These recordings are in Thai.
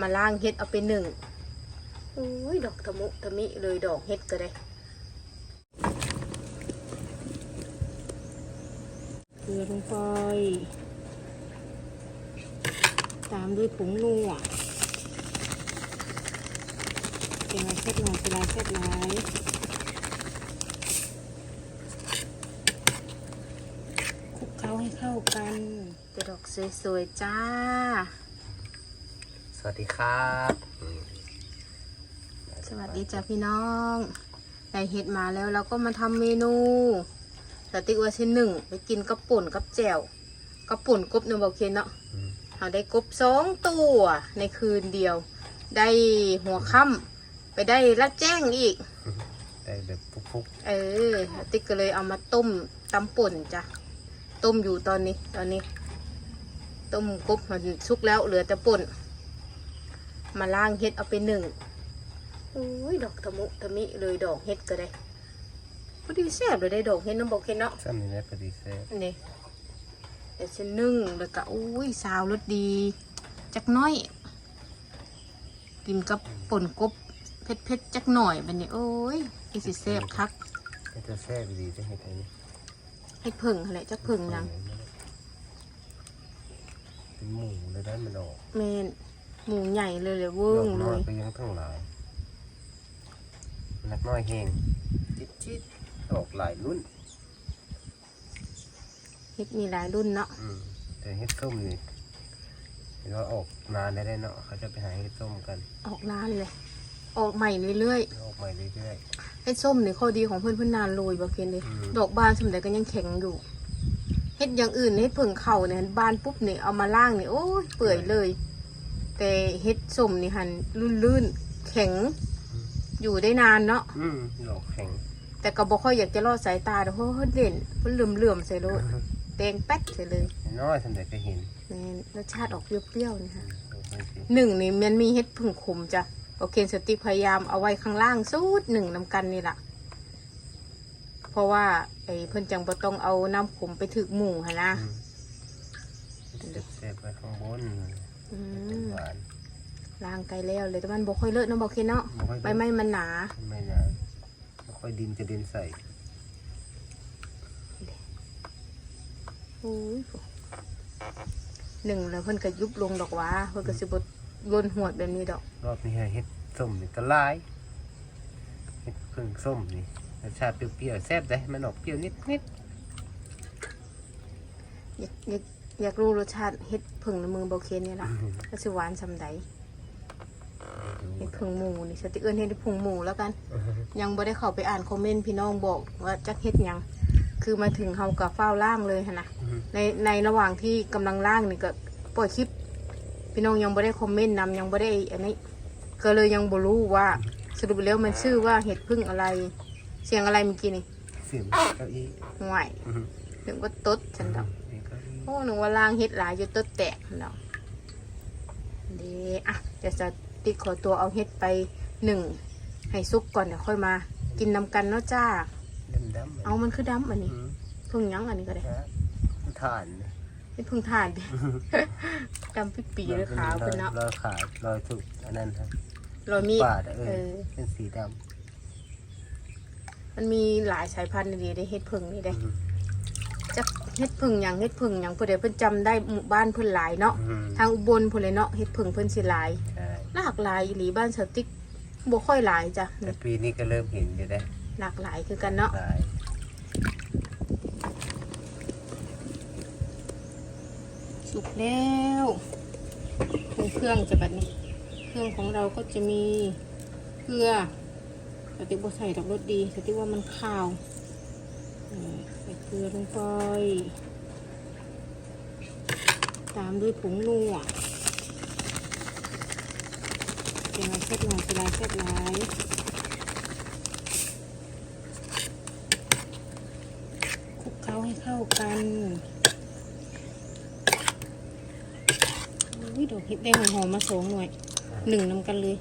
มาล่างเฮ็ดเอาไปหนึ่งโอ้ยดอกทะมุทะมิเลยดอกเฮ็ดก็ได้เกลือลงไป ตามด้วยผงนัวเป็นลายเส้นหน่อยเป็นลายเส้นหลายคลุกเคล้าให้เข้ากันกระดอกสวยๆจ้า วัสดีครับอืมสวัสดีจ้าพี่น้องได้เห็ดมาแล้วเราก็มาทำเมนูสติกว่าชิ้นหนึ่งไปกินกับป่นกับแจ่วกับป่นกบเนื้อบอกเคนเนาะอืมเราได้กบสองตัวในคืนเดียว ได้หัวค่ำไปได้รับแจ้งอีกได้แบบฟุกเออสติกก็เลยเอามาต้มตำป่นจ้ะต้มอยู่ตอนนี้ ตอนนี้ ต้มกบมันสุกแล้วเหลือแต่ป่น มาล่างเห็ดเอาไปหนึ่งโอ้ยดอกทะมุทะมิเลยดอกเห็ดก็ได้พอดีแซ่บเลยได้ดอกเห็ดน้ำบอกเห็ดเนาะๆซ้ำนี่นะพอดีเซ่นี่เดี๋ยวฉันนึ่งแล้วก็อุ้ยซาวรสดีจักหน้อย กินกับป่นกบเผ็ดเผ็ดๆจักหน่อยบันนี้โอ้ยอีสิแซ่บคักให้จะแซ่บดีจะให้ไทยนี่เฮ็ดผึ่งอะไรจักผึ่งยังเป็นหมูเลยได้มันออกเมน หมูใหญ่เลยเลยดเวิ้องกเลน้อยยก็ยังทั้งหลายนักน้อยแหงจิตจิตๆออกหลายรุ่น เฮ็ดมีหลายรุ่นเนาะอืมแต่เฮ็ดส้มนี่เห็นว่าออกนานได้เนาะเขาจะไปหาเฮ็ดส้มกันออกร้านเลย ออกใหม่เรื่อยออกใหม่เรื่อยๆเฮ็ดส้มนี่ข้อดีของเพื่อนเพื่อนนานโรยบ่เคนเลย อืม ดอกบานสมัยก็ยังแข็งอยู่เฮ็ดอย่างอื่นเฮ็ดผึ่งเข่าเนี่ยบานปุ๊บนี่เอามาล่างนี่โอ้ยเปื่อยเลย แต่เฮ็ดส้มนี่หันลื่นๆ แข็ง อยู่ได้นานเนาะๆอืมดอกแข็ง แต่ก็บ่ค่อยอยากจะลอดสายตาเด้อเพราะว่าเฮ็ดเล่นเพิ่นเหลื่อมๆใส่โลดแดงแป๊ดใส่เลยน้อยสำเร็จก็เห็นแม่นรสชาติออกเปรี้ยวๆนี่ค่ะออกไปสิหนึ่งนี่มันมีเฮ็ดผึ่งขมจ้ะโอเคสติกพยายามเอาไว้ข้างล่างสูดหนึ่งนำกันนี่ล่ะเพราะว่าไอ้เพิ่นจังบ่ต้องเอาน้ำขมไปถึกหมูหั่นนะอืมแซ่บๆไปข้างบน อืเป็นมหวานล้างไกลแล้วเลยแต่มันบ่ค่อยเลอะเนาะบ่เคนเนาะบ่ค่อยใบไม้มันหนา ไม่นานไม่ค่อยดินจะดินใส่โอ้ยหนึ่งแล้วเพิ่นก็ยุบลงดอกหว่าเพิ่นก็สิบ่วนหวดแบบนี้ดอก รอบนี้เฮ็ดส้มนี่ก็หลายเฮ็ดพึ่งส้มนี่รสชาติเปรี้ยวๆแซ่บได้มันออกเปรี้ยวนิดนิดอยากอยาก อยากรู้รสชาติเฮ็ดผึ่งในเมืองบ่เคนนี่ล่ะก็สิหวานซำใดเฮ็ดผึ่งหมูนี่สติเอิ้นเฮ็ดผึ่งหมูแล้วกัน ยังบ่ได้เข้าไปอ่านคอมเมนต์พี่น้องบอกว่าจักเฮ็ดหยังคือมาถึงเฮากับเฝ้าวล่างเลยหั่นนะในในระหว่างที่กำลังล่างนี่ก็ปล่อยคลิป พี่น้องยังบ่ได้คอมเมนต์นำยังบ่ได้อันนี้ ก็เลยยังบ่รู้ว่าสรุปแล้วมันชื่อว่าเห็ดพึ่งอะไร เสียงอะไรเมื่อกี้นี่เสียงเก้าอี้ห่วยถึงว่าตดฉันดอกนี่เก้า อี้โอ้หนูว่าล่างเห็ดหลายอยู่ตดแตกฉันดอกเดีอะเดี๋ยวจะติดขอตัวเอาเห็ดไปหนึ่งให้ซุกก่อนเดี๋ยวค่อยมา กินนำกันเนาะจ้า ดำๆเอามันคือดำอันนี้อืมพึ่งหยังอันนี้ก็ได้ครับทานเป็นพึ่งถ่านดิดำปีปีๆเลยขาวเป็นเนาะรอยขาดรอยถูกอันนั้นครับรอยมีดปาดอะเอเอออเป็นสีดมันมีหลายสายพันธุ์ดีได้เห็ดพึ่งนี่ำได้อืมจัก เห็ดพึ่งหยังเห็ดพึ่งหยังเพื่อเดี๋ยวเพิ่นจำได้หมู่บ้านเพิ่นหลายเนาะอืมทางอุบลพุ่นเลยเนาะเห็ดพึ่งเพิ่นสิหลายใช่หลากหลายอีหลีบ้านสติ๊กบ่ค่อยหลายจ้ะแต่ปีนี้ก็เริ่มเห็นอยู่ได้หลากหลายคือกันเนาะ หลายสุกแล้วปรุงเครื่องจะแบบนี้ เครื่องของเราก็จะมีเกลือสติ๊กบ่ใส่ดอกรสดีสติ๊กว่ามันข้าวนี่ใส่เกลือลงไป ตามด้วยผงนัวเป็นลายเส้นหน่อยเป็นลายเส้นหลายคลุกเคล้าให้เข้ากันอุ้ยดอกเห็ดได้หอมมาสองหน่วยหนึ่งนำกันเลย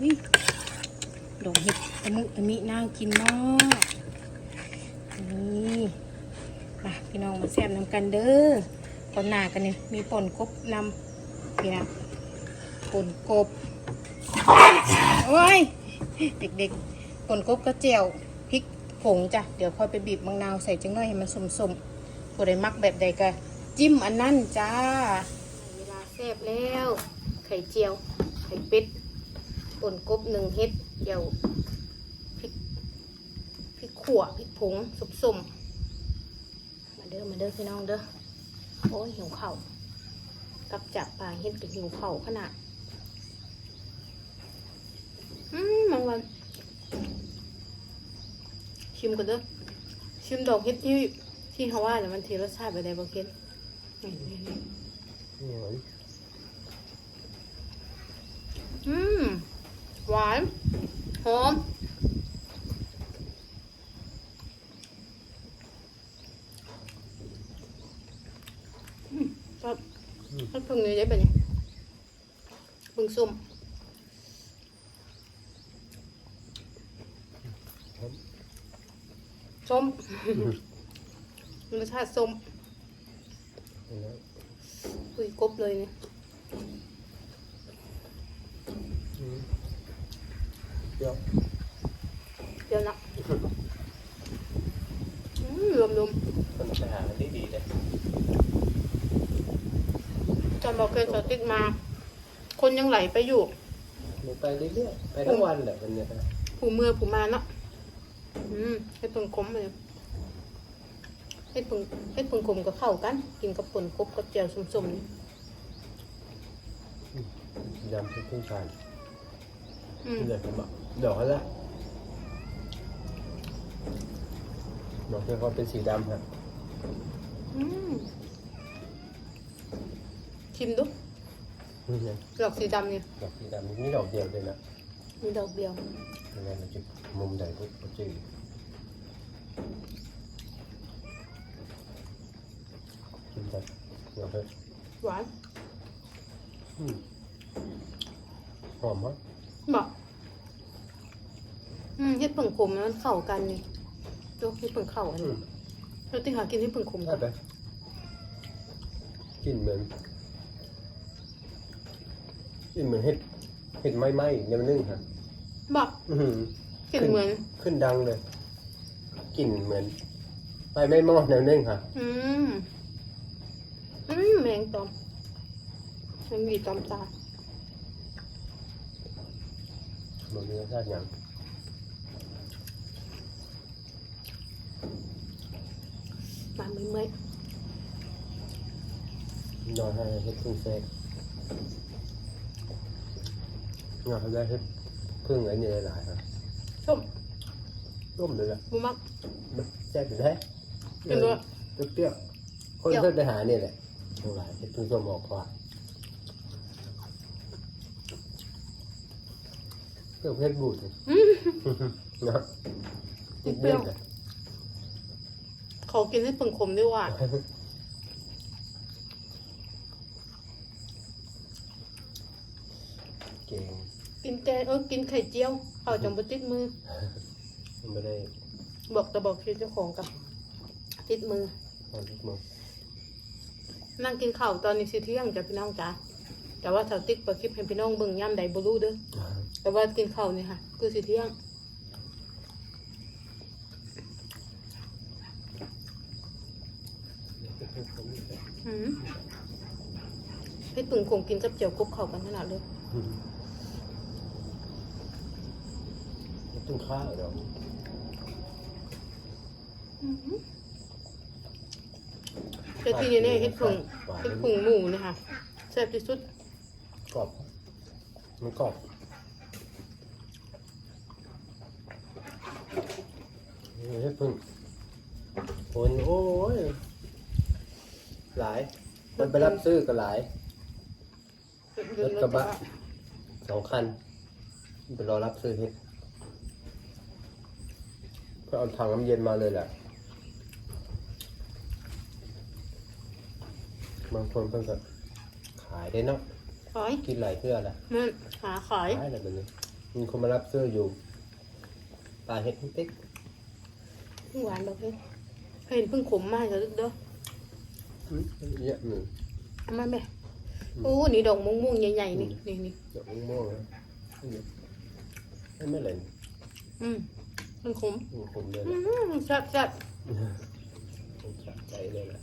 อุ้ยดอกเห็ด ตะมุตะมิน่ากินมากนี่มาพี่น้องมาแซ่บน้ำกันเด้อตอนหน้ากันเนี่ยมีป่นกบนำพี่นะป่นกบโอ้ยเด็กๆป่นกบก็เจียวพริกผงจ้ะเดี๋ยวค่อยไปบีบมะนาวใส่จังหน่อยให้มันสมๆผู้ใดมักแบบใดก็จิ้มอันนั้นจ้า เวลาแซ่บแล้ว ไข่เจียว ไข่เป็ดป่นกบหนึ่งเฮ็ดเจียว ขั่วพริกผงสมๆมาเด้อมาเด้อพี่น้องเด้อโอ้ยหิวเข่าวกลับจากป่าเฮ็ดกับหิวเข่าวขนาดอืมมันวันชิมกันเด้อชิมดอกเฮ็ดที่ที่เขาว่าแต่มันทีรสชาติไปได้บ่เก็นนี่นี่นี่นี่หวานอืมหวานหอม อืมครับถ้าเพิ่งนี้ ได้ปะเนี่ยเพิ่งส้มส้มรสชาติส้มนี่นะคุยกบเลยเนี่ยอืมเปรี้ยวเดี๋ยวนะอืมรวมรวมคนไปหามันได้ดีเลย จำบอกเคยสติ๊กมา คนยังไหลไปอยู่มันไปเรื่อยๆไปทั้งวันแหละมันเนี่ยนะผูมือผูมาเนาะอืมให้เพิ่งคมเลยให้เพิ่งให้เพิ่งคมกับเข้าวกัน กินกับป่นกบกับเจียวสมๆนี่ยำพริกขึ้นชานอืมเดี๋ยวผมบอกเดี๋ยวเขาละดอกเพื่อเขาเป็นสีดำครับ อืม ชิมดูนี่ไงดอกสีดำเนี่ยดอกสีดำนี่ดอกเดียวเลยนะมีดอกเดียวยังไงมันจะมุมใดปุ๊บมันจะกินไปเดี๋ยวเพิ่มหวานอืมหอมมั้ยบอกอืมเฮ็ดเพิ่งคมมันเข้ากันนี่ดูเฮ็ดเพิ่งเข้าอันอืนี้มเราติหากินเฮ็ดเพิ่งคมได้ไหมกลินเหมือนกลิ นเหมือนเห็ดเห็ดไหม้ไหม้ๆยังนึ่งครับบอกอื้อหือกลิ่นเหมือน ขึ้นดังเลยกลิ่นเหมือนไฟไหม้หม้อแนวนึ่งค่ะ อืมอืมแมงตอมแมงวีตอมตามันมีรสชาติอย่างมาเมื่อยนอนให้เห็ดพึ่งเซ็ก นอนให้ได้เห็ดพึ่งอันนี้หลายๆครับๆส้มร่มเลยล่ะบุมักมันแซ่บอยู่แท้เป็นด้วยเปรี้ยวๆคนเพิ่งไปหาเนี่ยแหละทั้งหลายเห็ดพึ่งส้มออกกว่าเปรี้ยวเพชรบูดเลยอืมเนาะเปรี้ยวเขากินให้เพิ่งคมด้วยว่า เก่งกินแต่เออกินไข่เจียวเขาจังบ่ติดมือไม่ได้บอกแต่บอกคือเจ้าของกับ ติดมือทำทุกมือนั่งกินข้าวตอนนี้สิเที่ยงจ้ะพี่น้องจ๋าแต่ว่าถ้าติ๊กเปิดคลิปให้พี่น้องเบิ่งย่ำใดบ่รู้เด้อ แต่ว่ากินข้าวนี่ค่ะ คือสิเที่ยงอืมให้ตุ่งคงกินกับเจียวกบเข้ากันขนาดเลยต้ องข้าวเดี๋ยวแต่ที่นี่เนี่ยเฮ็ดผึ่งเฮ็ดผึ่งหมูเนะคะแซ่บที่สุดกรอบมันกรอบเฮ้ยพึ่งคนโอ้ยหลาย มันไปรับซื้อก็หลายรถกระบะสองคันไปรอรับซื้อเฮ็ด ก็เอาถังน้ำเย็นมาเลยแหละ บางคนเพิ่งก็ขายได้เนาะขายกินหลายเพื่อละนั่นหาขายขายอะไรแบบนี้ มีคนมารับซื้ออยู่ปลาเฮ็ดติ๊กเพิ่งหวานดอกเฮ็ดเห็นเพิ่งขมมากเลยเด้ออืมเยอะหนึ่ง เอามาแม่โอ้นี่ดอกม่วงๆใหญ่ๆนี่นี่นี่ ดอกม่วงๆนะอันนี้อันไม่เหลนอืม มันขมมันคมเลยอืนะมแซ่บแซ่บผมสะใจเลยแหละ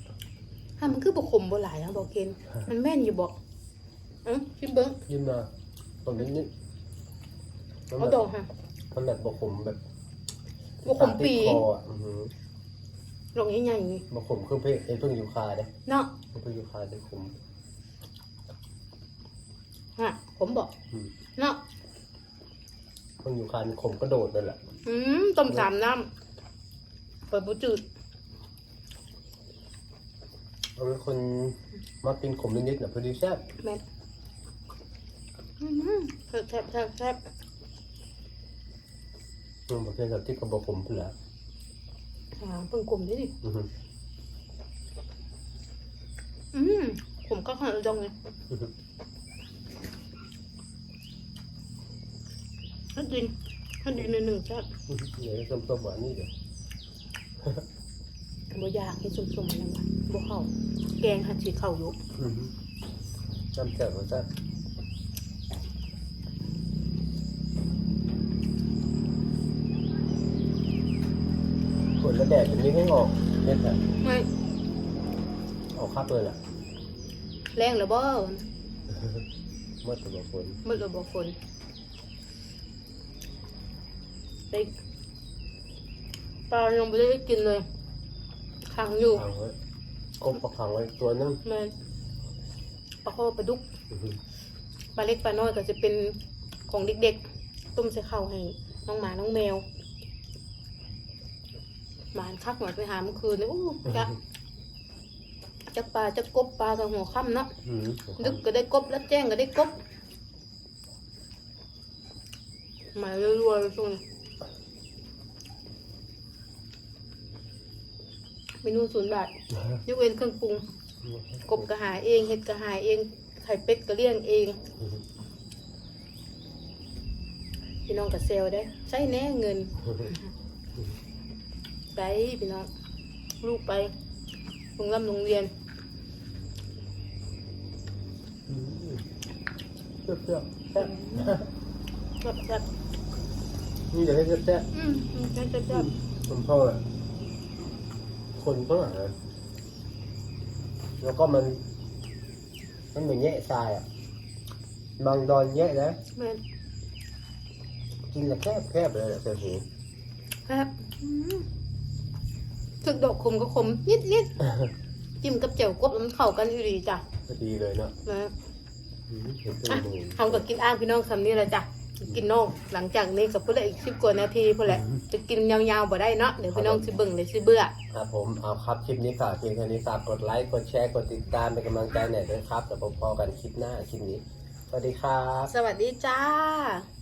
ถ้ามันคือบ่ขมบ่หลายนะบอกเกณฑ์มันแม่นอยู่บอกเอ้าชิมเบิ้งยิ้มมาตรงนี้นิดมันเอาแบบดอกค่ะมันแบบบกขมแบบบ่ขมปีติดคออะอือหือดอกใหญ่ๆนี่บกขมเครื่องเพชรไอ้เพิ่งยูคาเด้เนาะเพิ่งยูคาได้ขมฮะผมบอกอืมเนาะ เพิ่งยูคาขมกระโดดเลยแหละอืมต้มสามน้ำเปิดบุจืดเราเป็นคนมากินขมนิดๆนะพอดีแซ่บแม่นอืมแซ่บแซ่บแซ่บแซ่บอืมบางทีแบบที่กับบกขมขึ้นแล้วอ่าเพิ่งกลมด้วยดิอือหืออืมผมก็ขนาดจงเลย อือหื อถ้าดินถ้าดินในหนึ่งแซ่บอือหือเดี๋ยวส้มๆหวานนี่เดี๋ยวบ่อยากให้สุ่มๆมันยังไงบ่เข้าแกงหัดสีเข้าอยู่อือหือน้ำแซ่บกว่าแซ่บฝนและแดดอย่างนี้ให้ออกเม็ดอะไม่ออกคักเลยแหละแรงเหรือบ่เมื่อตัวฝนมืดหรือบ่ฝน ได้ปลายังไม่ได้กินเลยขังอยู่ขังไว้กบประขังไว้ตัวนึงแม่นปลาข้อปลาดุกอือหือปลาเล็กปลาน้อยก็จะเป็นของเด็กๆ ต้มใส่ข้าวให้น้องหมาน้องแมวหมานคักหน่อยไปหาเมื่อคืนเลยโอ้จักจักปลาจักกบปลากับหัวค่ำเนาะอือหือดึกก็ได้กบแล้วแจ้งก็ได้กบมาเรื่อยๆช่วงนี้ มนูศูนย์บาท ยกเว้นเครื่องปรุง กบก็หาเองเห็ดก็หาเอง ไข่เป็ดก็เลี้ยงเองอือหือพี่น้องกับเซลได้ ใช้แน่เงินอือหือไปพี่น้อง ลูกไปโรงรับโรงเรียนอืมเปรี้ยวๆแซ่บแบบแบบนี่เดี๋ยวให้แซ่บอืมอืมใช่ใช่ใช่ๆคุณพ่ออะ คนก็หาแล้วก็มัน มันเหมือนแยะทรายอะบางดอนแยะนะแม่นกินแล้วแคบแคบเลยแหละใส่หูครับอืมถึกดอกขมก็ขมนิดนิดจิ้มกับเจียวกบแล้วมันเข้ากันอยู่ดีจ้ะพอดีเลยเนาะนะอืมเห็นตัวอะหมู ทำกับกินอ้างพี่น้องคำนี้แหละจ้ะ กินนอกหลังจากนี้กับเพื่อนอีกสิบกว่านาทีเพื่อนแหละจะกินยาวๆบ่ได้เนาะเดี๋ยวพี่น้องสิเบิ่งเลยสิเบื่อครับผมเอาครับคลิปนี้ฝากเพียงเท่านี้ฝากกดไลค์กดแชร์กดติดตามเป็นกำลังใจหน่อยด้วยครับเดี๋ยวพบกันคลิปหน้าคลิปนี้ สวัสดีครับ สวัสดีจ้า